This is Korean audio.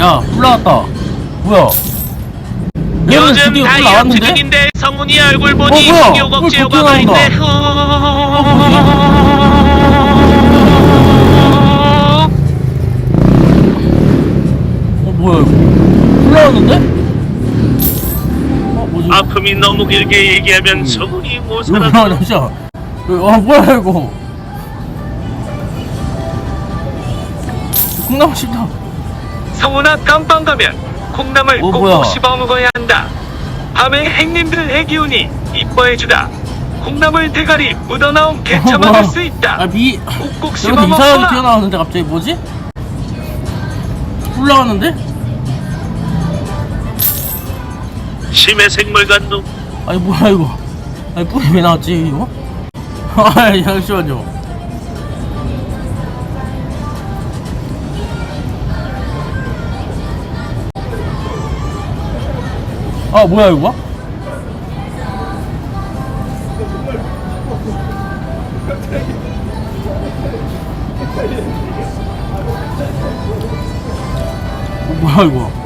야, 올라왔다. 뭐야? 얘는 요즘 드디어 다이어트? 중인데 성훈이 얼굴 보니 어, 뭐야? 식욕 왜 억제 그렇게 효과가 나온다? 있네. 어, 뭐야, 이거? 올라왔는데? 어, 뭐지? 아픔이 너무 길게 얘기하면 성훈이 못 이거 살아. 뭐야, 진짜. 아, 뭐야, 이거. 콩나물 씹다. 성훈아 깜빵 가면 콩나물 어, 꼭꼭 뭐야? 씹어 먹어야 한다. 밤에 행님들 해기운이 이뻐해주다. 콩나물 대가리 묻어나온 개차 뭐야? 맞을 수 있다. 아, 미, 꼭꼭 씹어 여기서 이상하게 먹어라. 튀어나왔는데 갑자기 뭐지? 올라왔는데? 심해 생물 같노. 아니 뭐야 이거 아니 뿌리 왜 나왔지 이거? 아이 잠시만요 아 뭐야 이거? 어, 뭐야 이거